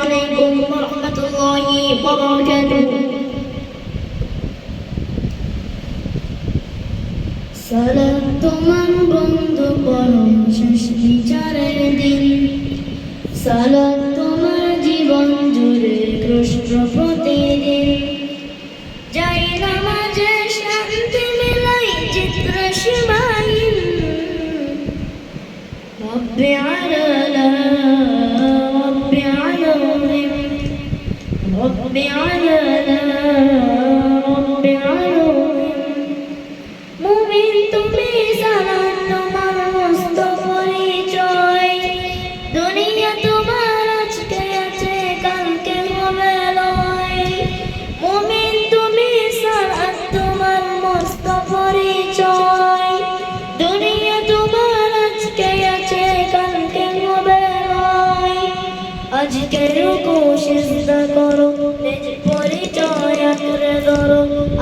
আলাইকুম ওয়া রাহমাতুল্লাহি ওয়া বারাকাতুহু সালাত তোমার বন্ধু পরম শেষ বিচারের দিন। সালাত তোমার জীবন জুড়ে কৃষ্ণ প্রতিদিন। যাই নামাজে আজকে রুকু সিজদা করো, নিজ পরিচয় আঁকড়ে ধরো।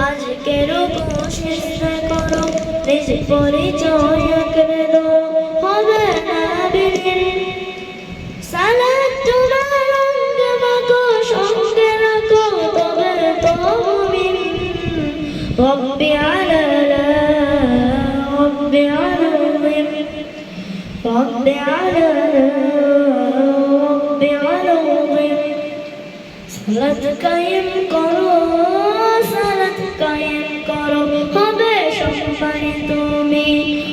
আজকে রুকু সিজদা করো, নিজ পরিচয় আঁকড়ে ধরো। হবে না বিলীন সালাত তোমার অঙ্গে মাখো, সঙ্গে রাখো, তবে তো মুমিন রব্বি আলালা রব্বি আলালা সালাত কায়েম করো সালাত কায়েম করো হবে সম্মানে তুমি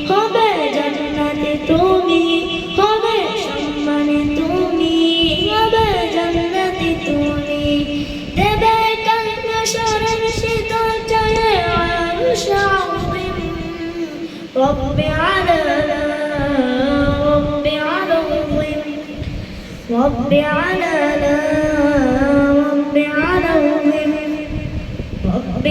হবে জান্নাতে তুমি হবে সম্মানে তুমি হবে জান্নাতে তুমি দেবে কান্না শরণ শীতল জয়ে আরশ আযীম রব্বি আলালা রব্বি আলামিন رب على لا رب على وهم رب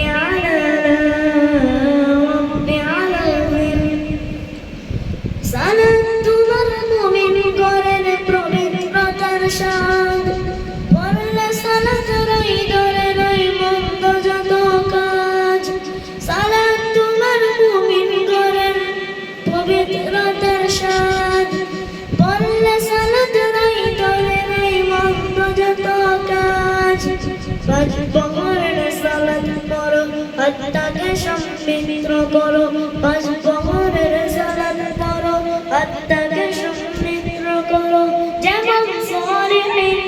পাঁচ পহরের সালাত পড়ো আত্মাকে সম্মিলিত করো পাঁচ পহরের সালাত পড়ো আত্মাকে সম্মিলিত করো যেমন সরিহীন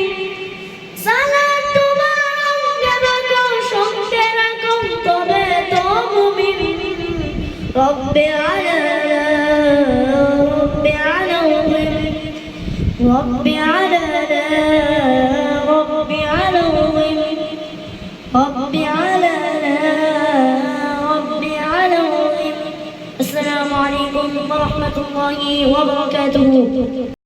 সালাত তোমার অঙ্গে রাখো সঙ্গে রাখো তবে তো মুমিন রব্বে আলালা রব্বে আলামিন রব্বে رب على رب علوم السلام عليكم ورحمة الله وبركاته.